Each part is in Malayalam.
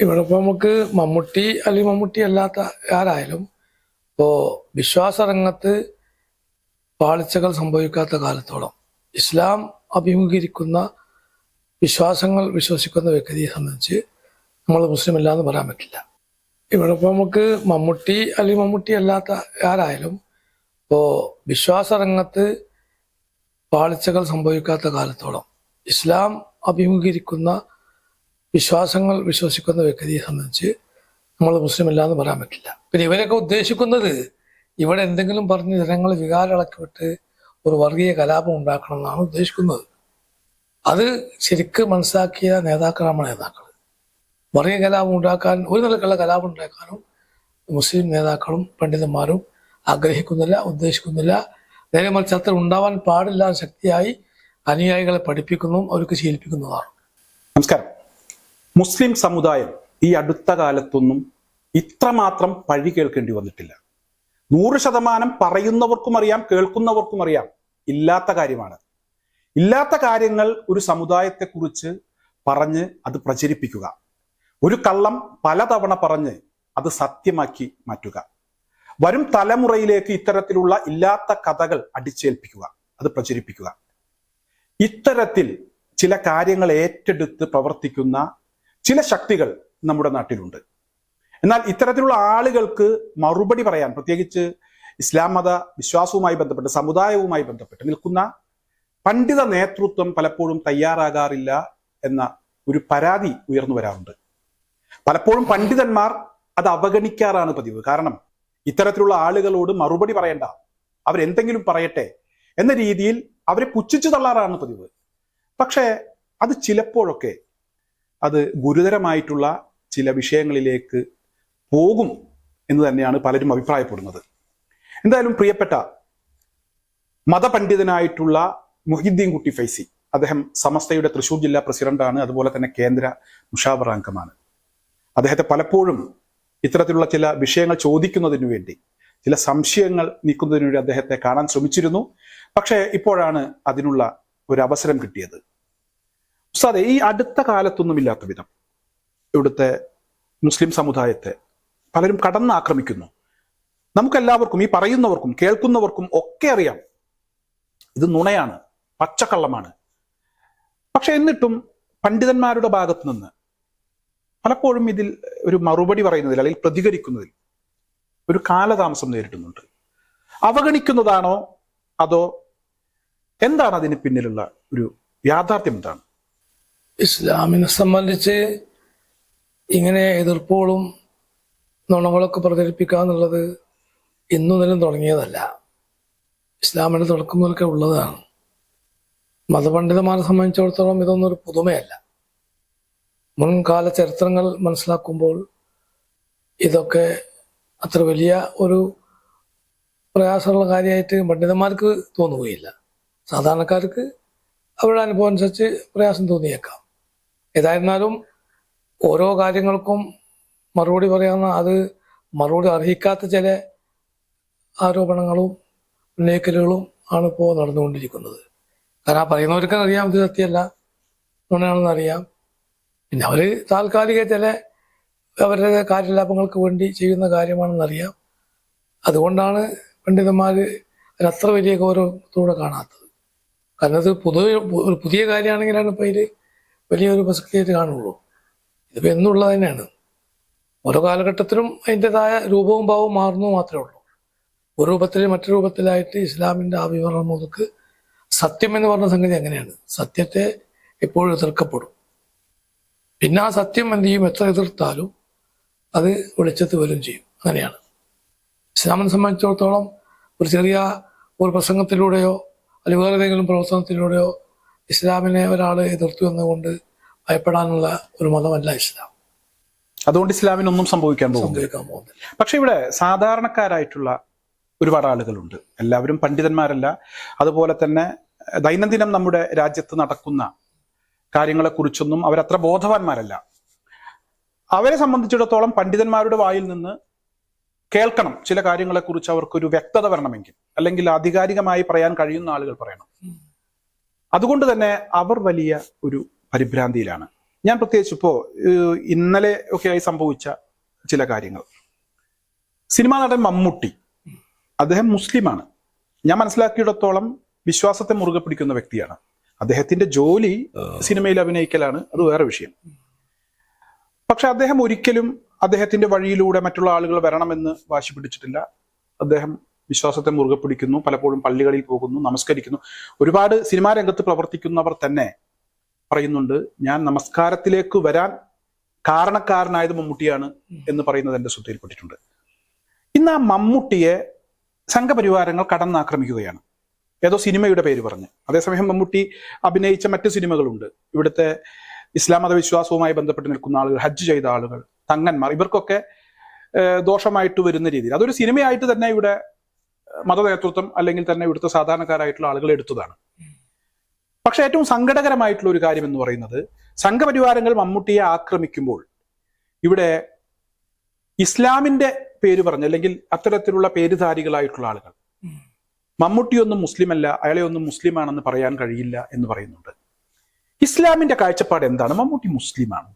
ഇവിടെ ഇപ്പൊ നമുക്ക് മമ്മൂട്ടി അല്ലെങ്കിൽ മമ്മൂട്ടി അല്ലാത്ത ആരായാലും ഇപ്പോ വിശ്വാസ രംഗത്ത് പാളിച്ചകൾ സംഭവിക്കാത്ത കാലത്തോളം ഇസ്ലാം അഭിമുഖീകരിക്കുന്ന വിശ്വാസങ്ങൾ വിശ്വസിക്കുന്ന വ്യക്തിയെ സംബന്ധിച്ച് നമ്മൾ മുസ്ലിം അല്ല എന്ന് പറയാൻ പറ്റില്ല. ഇവിടെ ഇപ്പൊ നമുക്ക് മമ്മൂട്ടി അല്ലെങ്കിൽ മമ്മൂട്ടി അല്ലാത്ത ആരായാലും ഇപ്പോ വിശ്വാസ രംഗത്ത് പാളിച്ചകൾ സംഭവിക്കാത്ത കാലത്തോളം ഇസ്ലാം അഭിമുഖീകരിക്കുന്ന വിശ്വാസങ്ങൾ വിശ്വസിക്കുന്ന വ്യക്തിയെ സംബന്ധിച്ച് നമ്മൾ മുസ്ലിം അല്ല എന്ന് പറയാൻ പറ്റില്ല. പിന്നെ ഇവരൊക്കെ ഉദ്ദേശിക്കുന്നത് ഇവിടെ എന്തെങ്കിലും പറഞ്ഞ് ജനങ്ങൾ വികാരമിളക്കി വിട്ട് ഒരു വർഗീയ കലാപം ഉണ്ടാക്കണം എന്നാണ് ഉദ്ദേശിക്കുന്നത്. അത് ശരിക്ക് മനസ്സിലാക്കിയ നേതാക്കളാണ് നേതാക്കൾ വർഗീയ കലാപം ഉണ്ടാക്കാൻ ഒരു നിലക്കുള്ള കലാപം ഉണ്ടാക്കാനും മുസ്ലിം നേതാക്കളും പണ്ഡിതന്മാരും ആഗ്രഹിക്കുന്നില്ല ഉദ്ദേശിക്കുന്നില്ല. നേരെ മറിച്ച് അത്ര ഉണ്ടാവാൻ പാടില്ലാത്ത ശക്തിയായി അനുയായികളെ പഠിപ്പിക്കുന്നതും അവർക്ക് ശീലിപ്പിക്കുന്നതാണ്. നമസ്കാരം. മുസ്ലിം സമുദായം ഈ അടുത്ത കാലത്തൊന്നും ഇത്രമാത്രം പഴി കേൾക്കേണ്ടി വന്നിട്ടില്ല. നൂറ് ശതമാനം പറയുന്നവർക്കും അറിയാം കേൾക്കുന്നവർക്കും അറിയാം ഇല്ലാത്ത കാര്യമാണ്. ഇല്ലാത്ത കാര്യങ്ങൾ ഒരു സമുദായത്തെക്കുറിച്ച് പറഞ്ഞ് അത് പ്രചരിപ്പിക്കുക. ഒരു കള്ളം പലതവണ പറഞ്ഞ് അത് സത്യമാക്കി മാറ്റുക. വരും തലമുറയിലേക്ക് ഇത്തരത്തിലുള്ള ഇല്ലാത്ത കഥകൾ അടിച്ചേൽപ്പിക്കുക. അത് പ്രചരിപ്പിക്കുക. ഇത്തരത്തിൽ ചില കാര്യങ്ങൾ ഏറ്റെടുത്ത് പ്രവർത്തിക്കുന്ന ചില ശക്തികൾ നമ്മുടെ നാട്ടിലുണ്ട്. എന്നാൽ ഇത്തരത്തിലുള്ള ആളുകൾക്ക് മറുപടി പറയാൻ പ്രത്യേകിച്ച് ഇസ്ലാം മത വിശ്വാസവുമായി ബന്ധപ്പെട്ട് സമുദായവുമായി ബന്ധപ്പെട്ട് നിൽക്കുന്ന പണ്ഡിത നേതൃത്വം പലപ്പോഴും തയ്യാറാകാറില്ല എന്ന ഒരു പരാതി ഉയർന്നു വരാറുണ്ട്. പലപ്പോഴും പണ്ഡിതന്മാർ അത് അവഗണിക്കാറാണ് പതിവ്. കാരണം ഇത്തരത്തിലുള്ള ആളുകളോട് മറുപടി പറയണ്ട. അവരെന്തെങ്കിലും പറയട്ടെ എന്ന രീതിയിൽ അവരെ പുച്ഛിച്ചു തള്ളാറാണ് പതിവ്. പക്ഷേ അത് ചിലപ്പോഴൊക്കെ അത് ഗുരുതരമായിട്ടുള്ള ചില വിഷയങ്ങളിലേക്ക് പോകും എന്ന് തന്നെയാണ് പലരും അഭിപ്രായപ്പെടുന്നത്. എന്തായാലും പ്രിയപ്പെട്ട മതപണ്ഡിതനായിട്ടുള്ള മുഹിദ്ദീൻ കുട്ടി ഫൈസി അദ്ദേഹം സമസ്തയുടെ തൃശൂർ ജില്ലാ പ്രസിഡന്റാണ് അതുപോലെ തന്നെ കേന്ദ്ര മുഷാവർ അംഗമാണ് അദ്ദേഹത്തെ പലപ്പോഴും ഇത്തരത്തിലുള്ള ചില വിഷയങ്ങൾ ചോദിക്കുന്നതിനു വേണ്ടി ചില സംശയങ്ങൾ നീക്കുന്നതിനു വേണ്ടി അദ്ദേഹത്തെ കാണാൻ ശ്രമിച്ചിരുന്നു. പക്ഷേ ഇപ്പോഴാണ് അതിനുള്ള ഒരു അവസരം കിട്ടിയത്. ഉസ്താദെ ഈ അടുത്ത കാലത്തൊന്നും ഇല്ലാത്ത വിധം ഇവിടുത്തെ മുസ്ലിം സമുദായത്തെ പലരും കടന്നാക്രമിക്കുന്നു. നമുക്കെല്ലാവർക്കും ഈ പറയുന്നവർക്കും കേൾക്കുന്നവർക്കും ഒക്കെ അറിയാം. ഇത് നുണയാണ് പച്ചക്കള്ളമാണ്. പക്ഷെ എന്നിട്ടും പണ്ഡിതന്മാരുടെ ഭാഗത്ത് നിന്ന് പലപ്പോഴും ഇതിൽ ഒരു മറുപടി പറയുന്നതിൽ അല്ലെങ്കിൽ പ്രതികരിക്കുന്നതിൽ ഒരു കാലതാമസം നേരിടുന്നുണ്ട്. അവഗണിക്കുന്നതാണോ അതോ എന്താണ് അതിന് പിന്നിലുള്ള ഒരു യാഥാർത്ഥ്യം എന്താണ്? ഇസ്ലാമിനെ സംബന്ധിച്ച് ഇങ്ങനെ എതിർപ്പുകളും നുണകളൊക്കെ പ്രചരിപ്പിക്കുക എന്നുള്ളത് ഇന്നു നിലം തുടങ്ങിയതല്ല. ഇസ്ലാമിന്റെ തുടക്കം മുതൽക്കെ ഉള്ളതാണ്. മതപണ്ഡിതന്മാരെ സംബന്ധിച്ചിടത്തോളം ഇതൊന്നും ഒരു പുതുമയല്ല മുൻകാല ചരിത്രങ്ങൾ മനസ്സിലാക്കുമ്പോൾ ഇതൊക്കെ അത്ര വലിയ ഒരു പ്രയാസമുള്ള കാര്യമായിട്ട് പണ്ഡിതന്മാർക്ക് തോന്നുകയില്ല. സാധാരണക്കാർക്ക് അവരുടെ അനുഭവം അനുസരിച്ച് പ്രയാസം തോന്നിയേക്കാം. ഏതായിരുന്നാലും ഓരോ കാര്യങ്ങൾക്കും മറുപടി പറയാവുന്ന അത് മറുപടി അർഹിക്കാത്ത ചില ആരോപണങ്ങളും ഉന്നയിക്കലുകളും ആണ് ഇപ്പോൾ നടന്നുകൊണ്ടിരിക്കുന്നത്. കാരണം ആ പറയുന്നവർക്ക് അറിയാം ഇത് സത്യമല്ല. നുണയാണെന്ന് അറിയാം. പിന്നെ അവർ താൽക്കാലിക ചില അവരുടെ കാര്യലാഭങ്ങൾക്ക് വേണ്ടി ചെയ്യുന്ന കാര്യമാണെന്നറിയാം അതുകൊണ്ടാണ് പണ്ഡിതന്മാർ അതിനത്ര വലിയ ഗൗരവത്തോടെ കാണാത്തത്. കാരണം അത് പുതിയ പുതിയ കാര്യമാണെങ്കിലാണ് ഇപ്പം ഇതിൽ വലിയൊരു പ്രസക്തിയായിട്ട് കാണുള്ളൂ. ഇതിപ്പോൾ എന്നുള്ളത് തന്നെയാണ്. ഓരോ കാലഘട്ടത്തിലും അതിന്റെതായ രൂപവും ഭാവവും മാറുന്നു മാത്രമേ ഉള്ളൂ. ഒരു രൂപത്തിൽ മറ്റു രൂപത്തിലായിട്ട് ഇസ്ലാമിന്റെ ആവിവരണം മുതൽക്ക് സത്യം എന്ന് പറഞ്ഞ സംഗതി അങ്ങനെയാണ്. സത്യത്തെ എപ്പോഴും എതിർക്കപ്പെടും. പിന്നെ ആ സത്യം എന്ത് ചെയ്യും? എത്ര എതിർത്താലും അത് വെളിച്ചത്ത് വരും ചെയ്യും. അങ്ങനെയാണ്. ഇസ്ലാമിനെ സംബന്ധിച്ചിടത്തോളം ഒരു ചെറിയ ഒരു പ്രസംഗത്തിലൂടെയോ അല്ലെങ്കിൽ വേറെ ഏതെങ്കിലും പ്രവർത്തനത്തിലൂടെയോ ഇസ്ലാമിനെ ഒരാൾ എതിർത്തു എന്നുകൊണ്ട് ഭയപ്പെടാനുള്ള ഒരു മതമല്ല ഇസ്ലാം. അതുകൊണ്ട് ഇസ്ലാമിനൊന്നും സംഭവിക്കാൻ സംഭവിക്കാൻ പോകുന്നില്ല. പക്ഷെ ഇവിടെ സാധാരണക്കാരായിട്ടുള്ള ഒരുപാട് ആളുകളുണ്ട്. എല്ലാവരും പണ്ഡിതന്മാരല്ല. അതുപോലെ തന്നെ ദൈനംദിനം നമ്മുടെ രാജ്യത്ത് നടക്കുന്ന കാര്യങ്ങളെക്കുറിച്ചൊന്നും അവരത്ര ബോധവാന്മാരല്ല. അവരെ സംബന്ധിച്ചിടത്തോളം പണ്ഡിതന്മാരുടെ വായിൽ നിന്ന് കേൾക്കണം ചില കാര്യങ്ങളെക്കുറിച്ച് അവർക്കൊരു വ്യക്തത വരണമെങ്കിൽ അല്ലെങ്കിൽ ആധികാരികമായി പറയാൻ കഴിയുന്ന ആളുകൾ പറയണം. അതുകൊണ്ട് തന്നെ അവർ വലിയ ഒരു പരിഭ്രാന്തിയിലാണ്. ഞാൻ പ്രത്യേകിച്ച് ഇപ്പോ ഇന്നലെ ഒക്കെ ആയി സംഭവിച്ച ചില കാര്യങ്ങൾ. സിനിമാ നടൻ മമ്മൂട്ടി അദ്ദേഹം മുസ്ലിമാണ്. ഞാൻ മനസ്സിലാക്കിയിടത്തോളം വിശ്വാസത്തെ മുറുകെ പിടിക്കുന്ന വ്യക്തിയാണ്. അദ്ദേഹത്തിന്റെ ജോലി സിനിമയിൽ അഭിനയിക്കലാണ്. അത് വേറെ വിഷയം. പക്ഷെ അദ്ദേഹം ഒരിക്കലും അദ്ദേഹത്തിന്റെ വഴിയിലൂടെ മറ്റുള്ള ആളുകൾ വരണമെന്ന് വാശി പിടിച്ചിട്ടില്ല. അദ്ദേഹം വിശ്വാസത്തെ മുറുകെ പിടിക്കുന്നു പലപ്പോഴും പള്ളികളിൽ പോകുന്നു നമസ്കരിക്കുന്നു. ഒരുപാട് സിനിമാ രംഗത്ത് പ്രവർത്തിക്കുന്നവർ തന്നെ പറയുന്നുണ്ട് ഞാൻ നമസ്കാരത്തിലേക്ക് വരാൻ കാരണക്കാരനായത് മമ്മൂട്ടിയാണ് എന്ന് പറയുന്നത് എന്റെ ശ്രദ്ധയിൽപ്പെട്ടിട്ടുണ്ട്. ഇന്ന് ആ മമ്മൂട്ടിയെ സംഘപരിവാരങ്ങൾ കടന്നാക്രമിക്കുകയാണ്. ഏതോ സിനിമയുടെ പേര് പറഞ്ഞ്. അതേസമയം മമ്മൂട്ടി അഭിനയിച്ച മറ്റു സിനിമകളുണ്ട്. ഇവിടുത്തെ ഇസ്ലാം മതവിശ്വാസവുമായി ബന്ധപ്പെട്ട് നിൽക്കുന്ന ആളുകൾ ഹജ്ജ് ചെയ്ത ആളുകൾ തങ്ങന്മാർ ഇവർക്കൊക്കെ ദോഷമായിട്ട് വരുന്ന രീതിയിൽ. അതൊരു സിനിമയായിട്ട് തന്നെ ഇവിടെ മത നേതൃത്വം അല്ലെങ്കിൽ തന്നെ ഇവിടുത്തെ സാധാരണക്കാരായിട്ടുള്ള ആളുകൾ എടുത്തതാണ്. പക്ഷെ ഏറ്റവും സങ്കടകരമായിട്ടുള്ള ഒരു കാര്യം എന്ന് പറയുന്നത് സംഘപരിവാരങ്ങൾ മമ്മൂട്ടിയെ ആക്രമിക്കുമ്പോൾ ഇവിടെ ഇസ്ലാമിന്റെ പേര് പറഞ്ഞ് അല്ലെങ്കിൽ അത്തരത്തിലുള്ള പേരുധാരികളായിട്ടുള്ള ആളുകൾ മമ്മൂട്ടിയൊന്നും മുസ്ലിമല്ല അയാളെ ഒന്നും മുസ്ലിമാണെന്ന് പറയാൻ കഴിയില്ല എന്ന് പറയുന്നുണ്ട്. ഇസ്ലാമിന്റെ കാഴ്ചപ്പാട് എന്താണ്? മമ്മൂട്ടി മുസ്ലിമാണ്.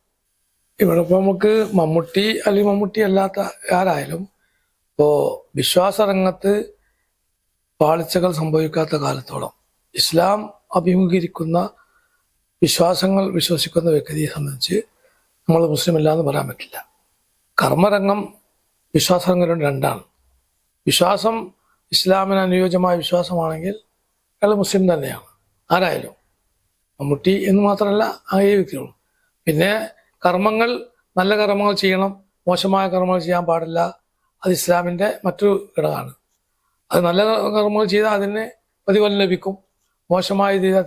ഇവിടെ ഇപ്പൊ നമുക്ക് മമ്മൂട്ടി അല്ലെങ്കിൽ മമ്മൂട്ടി അല്ലാത്ത ആരായാലും ഇപ്പോ വിശ്വാസ രംഗത്ത് പാളിച്ചകൾ സംഭവിക്കാത്ത കാലത്തോളം ഇസ്ലാം അഭിമുഖീകരിക്കുന്ന വിശ്വാസങ്ങൾ വിശ്വസിക്കുന്ന വ്യക്തിയെ സംബന്ധിച്ച് നമ്മൾ മുസ്ലിം അല്ല എന്ന് പറയാൻ പറ്റില്ല. കർമ്മരംഗം വിശ്വാസരംഗം രണ്ടാണ്. വിശ്വാസം ഇസ്ലാമിന് അനുയോജ്യമായ വിശ്വാസമാണെങ്കിൽ അയാൾ മുസ്ലിം തന്നെയാണ്. ആരായാലും മമ്മൂട്ടി എന്ന് മാത്രമല്ല ആ ഏ വ്യക്തികളും. പിന്നെ കർമ്മങ്ങൾ നല്ല കർമ്മങ്ങൾ ചെയ്യണം മോശമായ കർമ്മങ്ങൾ ചെയ്യാൻ പാടില്ല അത് ഇസ്ലാമിന്റെ മറ്റൊരു ഘടകമാണ്. അത് നല്ല കർമ്മങ്ങൾ ചെയ്താൽ അതിന് പ്രതിഫലം ലഭിക്കും. മോശമായ ചെയ്താൽ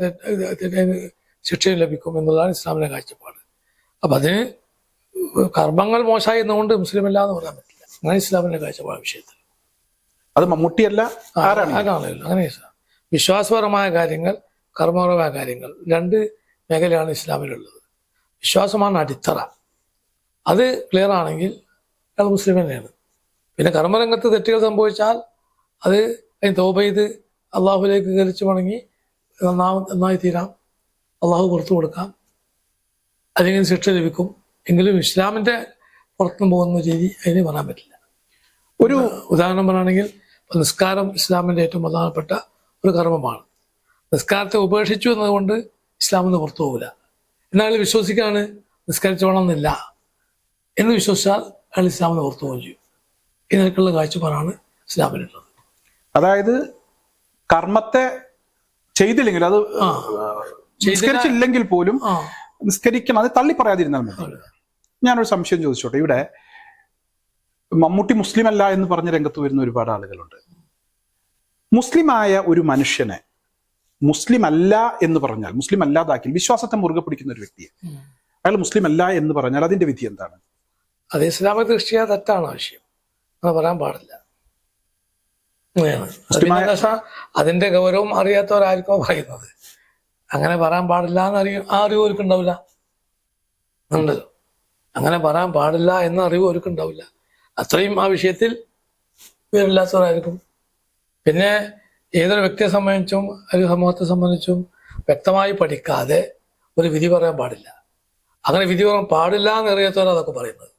ശിക്ഷയും ലഭിക്കും എന്നുള്ളതാണ് ഇസ്ലാമിന്റെ കാഴ്ചപ്പാട്. അപ്പം അതിന് കർമ്മങ്ങൾ മോശമായി എന്നുകൊണ്ട് മുസ്ലിം അല്ല എന്ന് പറയാൻ പറ്റില്ല. അങ്ങനെ ഇസ്ലാമിന്റെ കാഴ്ചപ്പാട് വിഷയത്തിൽ. അത് മമ്മൂട്ടിയല്ല? അങ്ങനെ വിശ്വാസപരമായ കാര്യങ്ങൾ കർമ്മപരമായ കാര്യങ്ങൾ രണ്ട് മേഖലയാണ് ഇസ്ലാമിലുള്ളത്. വിശ്വാസമാണ് അടിത്തറ. അത് ക്ലിയർ ആണെങ്കിൽ അയാൾ മുസ്ലിം തന്നെയാണ്. പിന്നെ കർമ്മരംഗത്ത് തെറ്റുകൾ സംഭവിച്ചാൽ അത് അതിന് തോപ ചെയ്ത് അള്ളാഹുലേക്ക് കരിച്ച് മടങ്ങി നന്നായി തീരാം. അള്ളാഹു പുറത്തു കൊടുക്കാം. അല്ലെങ്കിൽ ശിക്ഷ ലഭിക്കും. എങ്കിലും ഇസ്ലാമിന്റെ പുറത്തു പോകുന്ന രീതി അതിന് പറയാൻ പറ്റില്ല. ഒരു ഉദാഹരണം പറയുകയാണെങ്കിൽ നിസ്കാരം ഇസ്ലാമിന്റെ ഏറ്റവും പ്രധാനപ്പെട്ട ഒരു കർമ്മമാണ്. നിസ്കാരത്തെ ഉപേക്ഷിച്ചു എന്നതുകൊണ്ട് ഇസ്ലാമിൽ നിന്ന് പുറത്തു പോകില്ല എന്നാൽ വിശ്വസിക്കാണ് നിസ്കരിച്ചോണമെന്നില്ല എന്ന് വിശ്വസിച്ചാൽ അയാൾ ഇസ്ലാമിൽ നിന്ന് പുറത്തു പോകുകയും ചെയ്യും. ഇതിനൊക്കെയുള്ള കാഴ്ചപ്പാടാണ് ഇസ്ലാമിലുള്ളത് അതായത് കർമ്മത്തെ ചെയ്തില്ലെങ്കിൽ അത് നിസ്കരിച്ചില്ലെങ്കിൽ പോലും നിസ്കരിക്കണം. അത് തള്ളി പറയാതിരുന്നാൽ മതി. ഞാനൊരു സംശയം ചോദിച്ചോട്ടെ. ഇവിടെ മമ്മൂട്ടി മുസ്ലിം അല്ല എന്ന് പറഞ്ഞ രംഗത്ത് വരുന്ന ഒരുപാട് ആളുകളുണ്ട്. മുസ്ലിമായ ഒരു മനുഷ്യനെ മുസ്ലിം അല്ല എന്ന് പറഞ്ഞാൽ മുസ്ലിം അല്ലാതാക്കി വിശ്വാസത്തെ മുറുകെ പിടിക്കുന്ന ഒരു വ്യക്തിയെ. അയാൾ മുസ്ലിം അല്ല എന്ന് പറഞ്ഞാൽ അതിന്റെ വിധി എന്താണ്? അത് ഇസ്ലാമിക ദൃഷ്ടിയ തെറ്റാണ് ആവശ്യം. പറയാൻ പാടില്ല അങ്ങനെയാണ് അത് പിന്നെ മുസ്ലിമായ- എന്താ വെച്ചാ അതിന്റെ ഗൗരവം അറിയാത്തവരായിരിക്കും പറയുന്നത്. അങ്ങനെ പറയാൻ പാടില്ല എന്ന് അറിയ ആ അറിവ് അവർക്ക് ഉണ്ടാവില്ല ഉണ്ട്. അങ്ങനെ പറയാൻ പാടില്ല എന്ന അറിവ് അവർക്ക് ഉണ്ടാവില്ല അത്രയും ആ വിഷയത്തിൽ വിവരമില്ലാത്തവരായിരിക്കും. പിന്നെ ഏതൊരു വ്യക്തിയെ സംബന്ധിച്ചും ഒരു സമൂഹത്തെ സംബന്ധിച്ചും വ്യക്തമായി പഠിക്കാതെ ഒരു വിധി പറയാൻ പാടില്ല. അങ്ങനെ വിധി പറയാൻ പാടില്ല എന്നറിയാത്തവരാണ് അതൊക്കെ പറയുന്നത്.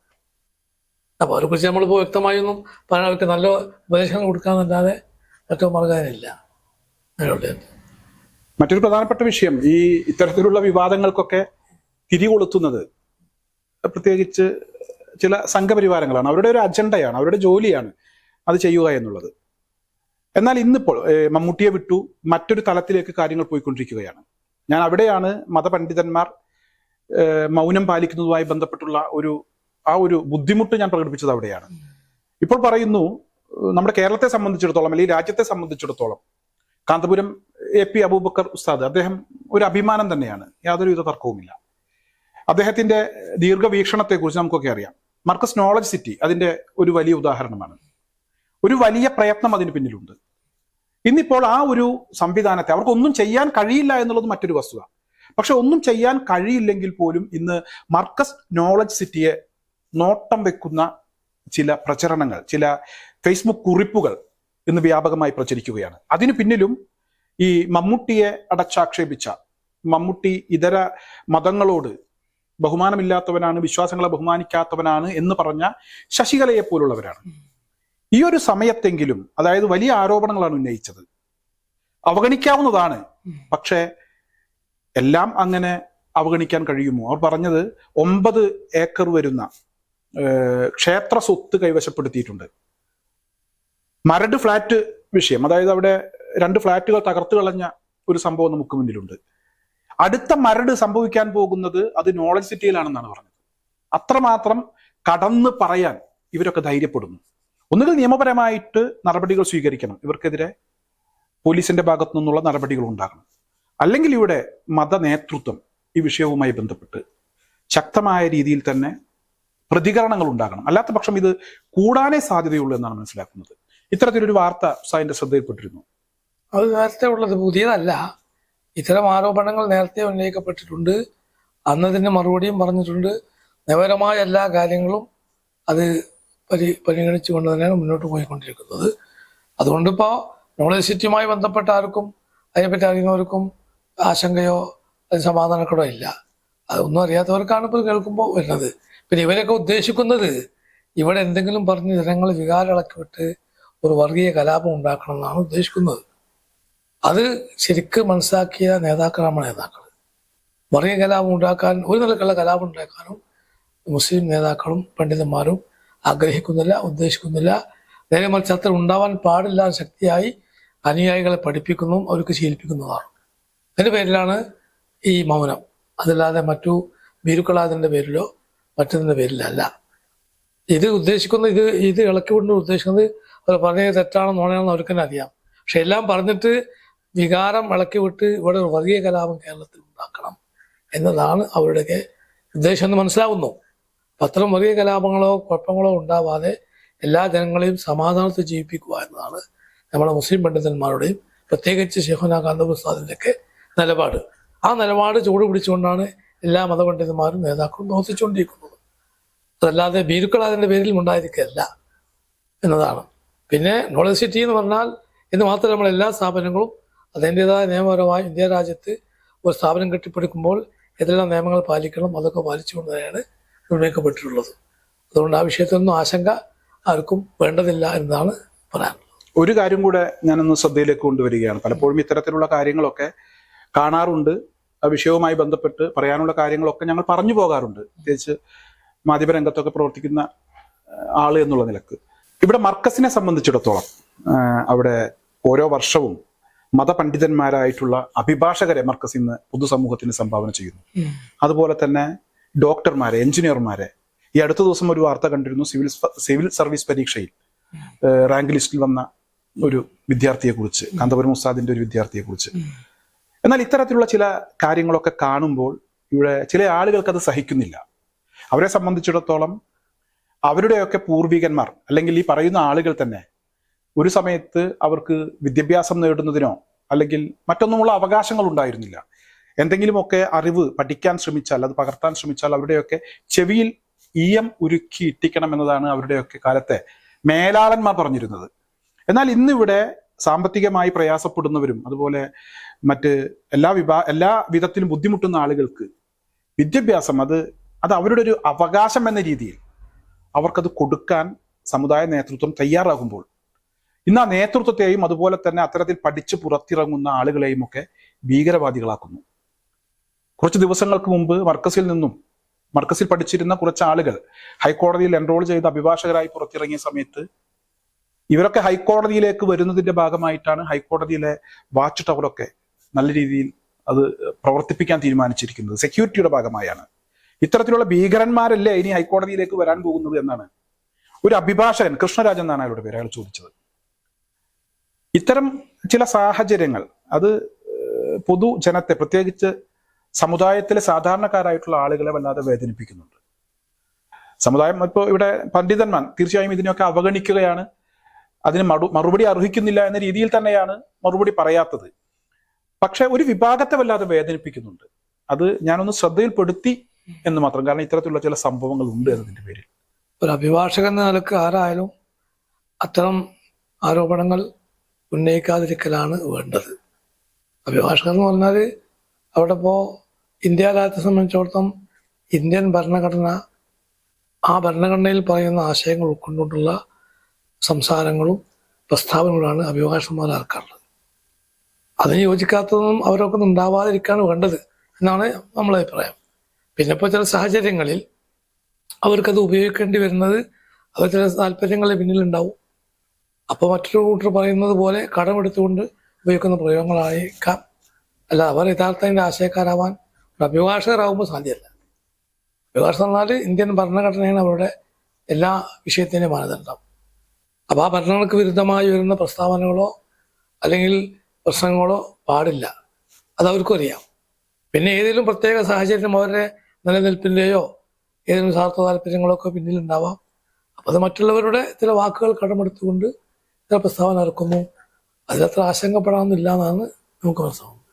അപ്പൊ അവരെ കുറിച്ച് നമ്മളിപ്പോൾ വ്യക്തമായൊന്നും പറയാൻ അവർക്ക് നല്ല ഉപദേശങ്ങൾ കൊടുക്കാമെന്നല്ലാതെ മറ്റോ മാർഗമില്ല മറ്റൊരു പ്രധാനപ്പെട്ട വിഷയം ഈ ഇത്തരത്തിലുള്ള വിവാദങ്ങൾക്കൊക്കെ തിരികൊളുത്തുന്നത് പ്രത്യേകിച്ച് ചില സംഘപരിവാരങ്ങളാണ്. അവരുടെ ഒരു അജണ്ടയാണ് അവരുടെ ജോലിയാണ് അത് ചെയ്യുക എന്നുള്ളത്. എന്നാൽ ഇന്നിപ്പോൾ മമ്മൂട്ടിയെ വിട്ടു മറ്റൊരു തലത്തിലേക്ക് കാര്യങ്ങൾ പോയിക്കൊണ്ടിരിക്കുകയാണ്. ഞാൻ അവിടെയാണ് മതപണ്ഡിതന്മാർ മൗനം പാലിക്കുന്നതുമായി ബന്ധപ്പെട്ടുള്ള ഒരു ആ ഒരു ബുദ്ധിമുട്ട് ഞാൻ പ്രകടിപ്പിച്ചത് അവിടെയാണ്. ഇപ്പോൾ പറയുന്നു നമ്മുടെ കേരളത്തെ സംബന്ധിച്ചിടത്തോളം അല്ലെങ്കിൽ രാജ്യത്തെ സംബന്ധിച്ചിടത്തോളം കാന്തപുരം എ പി അബൂബക്കർ ഉസ്താദ് അദ്ദേഹം ഒരു അഭിമാനം തന്നെയാണ്. യാതൊരു വിധ തർക്കവുമില്ല. അദ്ദേഹത്തിന്റെ ദീർഘവീക്ഷണത്തെക്കുറിച്ച് നമുക്കൊക്കെ അറിയാം. മർക്കസ് നോളജ് സിറ്റി അതിന്റെ ഒരു വലിയ ഉദാഹരണമാണ്. ഒരു വലിയ പ്രയത്നം അതിന് പിന്നിലുണ്ട്. ഇന്നിപ്പോൾ ആ ഒരു സംവിധാനത്തെ അവർക്കൊന്നും ചെയ്യാൻ കഴിയില്ല എന്നുള്ളത് മറ്റൊരു വസ്തുത. പക്ഷെ ഒന്നും ചെയ്യാൻ കഴിയില്ലെങ്കിൽ പോലും ഇന്ന് മർക്കസ് നോളജ് സിറ്റിയെ നോട്ടം വെക്കുന്ന ചില പ്രചരണങ്ങൾ ചില ഫേസ്ബുക്ക് കുറിപ്പുകൾ ഇന്ന് വ്യാപകമായി പ്രചരിക്കുകയാണ്. അതിനു പിന്നിലും ഈ മമ്മൂട്ടിയെ അടച്ചാക്ഷേപിച്ച മമ്മൂട്ടി ഇതര മതങ്ങളോട് ബഹുമാനമില്ലാത്തവനാണ് വിശ്വാസങ്ങളെ ബഹുമാനിക്കാത്തവനാണ് എന്ന് പറഞ്ഞ ശശികലയെ പോലുള്ളവരാണ്. ഈ ഒരു സമയത്തെങ്കിലും അതായത് വലിയ ആരോപണങ്ങളാണ് ഉന്നയിച്ചത്. അവഗണിക്കാവുന്നതാണ്. പക്ഷേ എല്ലാം അങ്ങനെ അവഗണിക്കാൻ കഴിയുമോ? അവർ പറഞ്ഞത് ഒമ്പത് ഏക്കർ വരുന്ന ക്ഷേത്ര സ്വത്ത് കൈവശപ്പെടുത്തിയിട്ടുണ്ട്. മരട് ഫ്ലാറ്റ് വിഷയം അതായത് അവിടെ രണ്ട് ഫ്ലാറ്റുകൾ തകർത്തു കളഞ്ഞ ഒരു സംഭവം നമുക്ക് മുന്നിലുണ്ട്. അടുത്ത മരട് സംഭവിക്കാൻ പോകുന്നത് അത് നോളജ് സിറ്റിയിലാണെന്നാണ് പറഞ്ഞത്. അത്രമാത്രം കടന്ന് പറയാൻ ഇവരൊക്കെ ധൈര്യപ്പെടുന്നു. ഒന്നുകിൽ നിയമപരമായിട്ട് നടപടികൾ സ്വീകരിക്കണം ഇവർക്കെതിരെ പോലീസിന്റെ ഭാഗത്തു നിന്നുള്ള നടപടികൾ ഉണ്ടാകണം. അല്ലെങ്കിൽ ഇവിടെ മത നേതൃത്വം ഈ വിഷയവുമായി ബന്ധപ്പെട്ട് ശക്തമായ രീതിയിൽ തന്നെ പ്രതികരണങ്ങൾ ഉണ്ടാകണം. അല്ലാത്ത പക്ഷം ഇത് കൂടാനേ സാധ്യതയുള്ളൂ എന്നാണ് മനസ്സിലാക്കുന്നത്. ഇത്തരത്തിലൊരു വാർത്ത സായിന്റെ ശ്രദ്ധയിൽപ്പെട്ടിരുന്നു. അത് നേരത്തെ ഉള്ളത് പുതിയതല്ല. ഇത്തരം ആരോപണങ്ങൾ നേരത്തെ ഉന്നയിക്കപ്പെട്ടിട്ടുണ്ട്. അന്നതിന് മറുപടിയും പറഞ്ഞിട്ടുണ്ട്. നിയമപരമായ എല്ലാ കാര്യങ്ങളും അത് പരി പരിഗണിച്ചുകൊണ്ട് തന്നെയാണ് മുന്നോട്ട് പോയിക്കൊണ്ടിരിക്കുന്നത്. അതുകൊണ്ടിപ്പോ യൂണിവേഴ്സിറ്റിയുമായി ബന്ധപ്പെട്ട ആർക്കും അതിനെപ്പറ്റി അറിയുന്നവർക്കും ആശങ്കയോ സമാധാനക്കടോ ഇല്ല. അതൊന്നും അറിയാത്തവർക്കാണ് ഇപ്പോൾ കേൾക്കുമ്പോൾ വരുന്നത്. പിന്നെ ഇവരൊക്കെ ഉദ്ദേശിക്കുന്നത് ഇവിടെ എന്തെങ്കിലും പറഞ്ഞ് ജനങ്ങൾ വികാരമിളക്കി വിട്ട് ഒരു വർഗീയ കലാപം ഉണ്ടാക്കണം എന്നാണ് ഉദ്ദേശിക്കുന്നത്. അത് ശരിക്ക് മനസ്സിലാക്കിയ നേതാക്കളാണ് നേതാക്കൾ വർഗീയ കലാപം ഉണ്ടാക്കാൻ ഒരു നിലക്കുള്ള കലാപം ഉണ്ടാക്കാനും മുസ്ലിം നേതാക്കളും പണ്ഡിതന്മാരും ആഗ്രഹിക്കുന്നില്ല ഉദ്ദേശിക്കുന്നില്ല. നേരെ മറിച്ച് അത്ര ഉണ്ടാവാൻ പാടില്ലാത്ത ശക്തിയായി അനുയായികളെ പഠിപ്പിക്കുന്നു അവർക്ക് ശീലിപ്പിക്കുന്നതാണ്. അതിന്റെ പേരിലാണ് ഈ മൗനം. അതല്ലാതെ മറ്റു ഭീരുക്കളാതിന്റെ പേരിലോ മറ്റതിന്റെ പേരിലല്ല. ഇത് ഉദ്ദേശിക്കുന്ന ഇത് ഇത് ഇളക്കിക്കൊണ്ട് ഉദ്ദേശിക്കുന്നത് അവർ പറഞ്ഞത് തെറ്റാണെന്ന് പറയണമെന്ന് അവർക്ക് തന്നെ അറിയാം. പക്ഷെ എല്ലാം പറഞ്ഞിട്ട് വികാരം ഇളക്കി വിട്ട് ഇവിടെ ഒരു വർഗീയ കലാപം കേരളത്തിൽ ഉണ്ടാക്കണം എന്നതാണ് അവരുടെയൊക്കെ ഉദ്ദേശം എന്ന് മനസ്സിലാവുന്നു. അത്തരം വർഗീയ കലാപങ്ങളോ കുഴപ്പങ്ങളോ ഉണ്ടാവാതെ എല്ലാ ജനങ്ങളെയും സമാധാനത്തിൽ ജീവിപ്പിക്കുക എന്നതാണ് നമ്മുടെ മുസ്ലിം പണ്ഡിതന്മാരുടെയും പ്രത്യേകിച്ച് ഷെഹുന കാന്തപ്രസാദിന്റെയൊക്കെ നിലപാട്. ആ നിലപാട് ചൂട് പിടിച്ചുകൊണ്ടാണ് എല്ലാ മതപണ്ഡിതന്മാരും നേതാക്കളും പ്രവർത്തിച്ചുകൊണ്ടിരിക്കുന്നത്. അതല്ലാതെ ഭീരുക്കൾ അതിന്റെ പേരിൽ ഉണ്ടായിരിക്കുകയല്ല എന്നതാണ്. പിന്നെ നോളജ് സിറ്റി എന്ന് പറഞ്ഞാൽ എന്ന് മാത്രമല്ല നമ്മൾ എല്ലാ സ്ഥാപനങ്ങളും അതിന്റെതായ നിയമപരമായി ഇന്ത്യ രാജ്യത്ത് ഒരു സ്ഥാപനം കെട്ടിപ്പടുക്കുമ്പോൾ ഏതെല്ലാം നിയമങ്ങൾ പാലിക്കണം അതൊക്കെ പാലിച്ചുകൊണ്ട് തന്നെയാണ് അതുകൊണ്ട് ആ വിഷയത്തിലൊന്നും ആശങ്ക ആർക്കും വേണ്ടതില്ല എന്നതാണ് പറയാൻ ഒരു കാര്യം കൂടെ ഞാനൊന്ന് ശ്രദ്ധയിലേക്ക് കൊണ്ടുവരികയാണ്. പലപ്പോഴും ഇത്തരത്തിലുള്ള കാര്യങ്ങളൊക്കെ കാണാറുണ്ട്. ആ വിഷയവുമായി ബന്ധപ്പെട്ട് പറയാനുള്ള കാര്യങ്ങളൊക്കെ ഞങ്ങൾ പറഞ്ഞു പോകാറുണ്ട്. പ്രത്യേകിച്ച് മാധ്യമരംഗത്തൊക്കെ പ്രവർത്തിക്കുന്ന ആൾ എന്നുള്ള നിലയ്ക്ക്. ഇവിടെ മർക്കസിനെ സംബന്ധിച്ചിടത്തോളം അവിടെ ഓരോ വർഷവും മതപണ്ഡിതന്മാരായിട്ടുള്ള അഭിഭാഷകരെ മർക്കസ് ഇന്ന് പൊതുസമൂഹത്തിന് സംഭാവന ചെയ്യുന്നു. അതുപോലെ തന്നെ ഡോക്ടർമാരെ എഞ്ചിനീയർമാരെ. ഈ അടുത്ത ദിവസം ഒരു വാർത്ത കണ്ടിരുന്നു സിവിൽ സിവിൽ സർവീസ് പരീക്ഷയിൽ റാങ്ക് ലിസ്റ്റിൽ വന്ന ഒരു വിദ്യാർത്ഥിയെ കുറിച്ച് കാന്തപുരം ഉസ്താദിന്റെ ഒരു വിദ്യാർത്ഥിയെ കുറിച്ച് എന്നാൽ ഇത്തരത്തിലുള്ള ചില കാര്യങ്ങളൊക്കെ കാണുമ്പോൾ ഇവിടെ ചില ആളുകൾക്ക് അത് സഹിക്കുന്നില്ല. അവരെ സംബന്ധിച്ചിടത്തോളം അവരുടെയൊക്കെ പൂർവികന്മാർ അല്ലെങ്കിൽ ഈ പറയുന്ന ആളുകൾ തന്നെ ഒരു സമയത്ത് അവർക്ക് വിദ്യാഭ്യാസം നേടുന്നതിനോ അല്ലെങ്കിൽ മറ്റൊന്നുമുള്ള അവകാശങ്ങൾ ഉണ്ടായിരുന്നില്ല. എന്തെങ്കിലുമൊക്കെ അറിവ് പഠിക്കാൻ ശ്രമിച്ചാൽ അത് പകർത്താൻ ശ്രമിച്ചാൽ അവരുടെയൊക്കെ ചെവിയിൽ ഈയം ഉരുക്കി ഇട്ടിക്കണം എന്നതാണ് അവരുടെയൊക്കെ കാലത്തെ മേലാളന്മാർ പറഞ്ഞിരുന്നത്. എന്നാൽ ഇന്നിവിടെ സാമ്പത്തികമായി പ്രയാസപ്പെടുന്നവരും അതുപോലെ മറ്റ് എല്ലാ വിഭാ എല്ലാ വിധത്തിലും ബുദ്ധിമുട്ടുന്ന ആളുകൾക്ക് വിദ്യാഭ്യാസം അത് അത് അവരുടെ ഒരു അവകാശം എന്ന രീതിയിൽ അവർക്കത് കൊടുക്കാൻ സമുദായ നേതൃത്വം തയ്യാറാകുമ്പോൾ ഇന്ന് ആ നേതൃത്വത്തെയും അതുപോലെ തന്നെ അത്തരത്തിൽ പഠിച്ച് പുറത്തിറങ്ങുന്ന ആളുകളെയും ഒക്കെ ഭീകരവാദികളാക്കുന്നു. കുറച്ച് ദിവസങ്ങൾക്ക് മുമ്പ് മർക്കസിൽ നിന്നും മർക്കസിൽ പഠിച്ചിരുന്ന കുറച്ച് ആളുകൾ ഹൈക്കോടതിയിൽ എൻറോൾ ചെയ്ത അഭിഭാഷകരായി പുറത്തിറങ്ങിയ സമയത്ത് ഇവരൊക്കെ ഹൈക്കോടതിയിലേക്ക് വരുന്നതിന്റെ ഭാഗമായിട്ടാണ് ഹൈക്കോടതിയിലെ വാച്ച് ടവറൊക്കെ നല്ല രീതിയിൽ അത് പ്രവർത്തിപ്പിക്കാൻ തീരുമാനിച്ചിരിക്കുന്നത്. സെക്യൂരിറ്റിയുടെ ഭാഗമായാണ്. ഇത്തരത്തിലുള്ള ഭീകരന്മാരല്ലേ ഇനി ഹൈക്കോടതിയിലേക്ക് വരാൻ പോകുന്നത് എന്നാണ്. ഒരു അഭിഭാഷകൻ കൃഷ്ണരാജൻ എന്നാണ് അയാളുടെ പേര് അയാൾ ചോദിച്ചത്. ഇത്തരം ചില സാഹചര്യങ്ങൾ അത് പൊതു ജനത്തെ പ്രത്യേകിച്ച് സമുദായത്തിലെ സാധാരണക്കാരായിട്ടുള്ള ആളുകളെ വല്ലാതെ വേദനിപ്പിക്കുന്നുണ്ട്. സമുദായം ഇപ്പോൾ ഇവിടെ പണ്ഡിതന്മാർ തീർച്ചയായും ഇതിനെയൊക്കെ അവഗണിക്കുകയാണ്. അതിന് മറു മറുപടി അർഹിക്കുന്നില്ല എന്ന രീതിയിൽ തന്നെയാണ് മറുപടി പറയാത്തത്. പക്ഷെ ഒരു വിഭാഗത്തെ വല്ലാതെ വേദനിപ്പിക്കുന്നുണ്ട്. അത് ഞാനൊന്ന് ശ്രദ്ധയിൽപ്പെടുത്തി എന്ന് മാത്രം. കാരണം ഇത്തരത്തിലുള്ള ചില സംഭവങ്ങൾ ഉണ്ട് എന്നതിന്റെ പേരിൽ. ഒരു അഭിഭാഷകൻ എന്ന നിലയ്ക്ക് ആരായാലും അത്തരം ആരോപണങ്ങൾ ഉന്നയിക്കാതിരിക്കലാണ് വേണ്ടത്. അഭിഭാഷകർ എന്ന് പറഞ്ഞാൽ അവിടെ ഇപ്പോൾ ഇന്ത്യ രാജ്യത്തെ സംബന്ധിച്ചിടത്തോളം ഇന്ത്യൻ ഭരണഘടന ആ ഭരണഘടനയിൽ പറയുന്ന ആശയങ്ങൾ ഉൾക്കൊണ്ടുകൊണ്ടുള്ള സംസാരങ്ങളും പ്രസ്താവനകളാണ് അഭിഭാഷകന്മാർ ഇറക്കാറുള്ളത് അതിന് യോജിക്കാത്തതൊന്നും അവരൊക്കെ ഉണ്ടാവാതിരിക്കാണ് വേണ്ടത് എന്നാണ് നമ്മളെ അഭിപ്രായം. പിന്നെ ഇപ്പോൾ ചില സാഹചര്യങ്ങളിൽ അവർക്കത് ഉപയോഗിക്കേണ്ടി വരുന്നത് അവർ ചില താല്പര്യങ്ങളുടെ പിന്നിലുണ്ടാവും. അപ്പോൾ മറ്റൊരു കൂട്ടർ പറയുന്നത് പോലെ കടമെടുത്തുകൊണ്ട് ഉപയോഗിക്കുന്ന പ്രയോഗങ്ങളായേക്കാം. അല്ല അവർ യഥാർത്ഥത്തിന്റെ ആശയക്കാരാവാൻ ഒരു അഭിഭാഷകരാകുമ്പോൾ സാധ്യമല്ല. അഭിഭാഷകർ എന്നാൽ ഇന്ത്യൻ ഭരണഘടനയാണ് അവരുടെ എല്ലാ വിഷയത്തിന്റെയും മാനദണ്ഡം. അപ്പോൾ ആ ഭരണങ്ങൾക്ക് വിരുദ്ധമായി വരുന്ന പ്രസ്താവനകളോ അല്ലെങ്കിൽ പ്രശ്നങ്ങളോ പാടില്ല. അത് അറിയാം. പിന്നെ ഏതെങ്കിലും പ്രത്യേക സാഹചര്യം അവരുടെ നിലനിൽപ്പിന്റെയോ ഏതെങ്കിലും സ്വാർത്ഥ താല്പര്യങ്ങളൊക്കെ പിന്നിലുണ്ടാവാം. അപ്പോൾ അത് മറ്റുള്ളവരുടെ ചില വാക്കുകൾ കടമെടുത്തുകൊണ്ട് ചില പ്രസ്താവന ഇറക്കുന്നു അതിലത്ര ആശങ്കപ്പെടാമെന്നില്ല എന്നാണ് നമുക്ക് മനസ്സിലാവുന്നത്.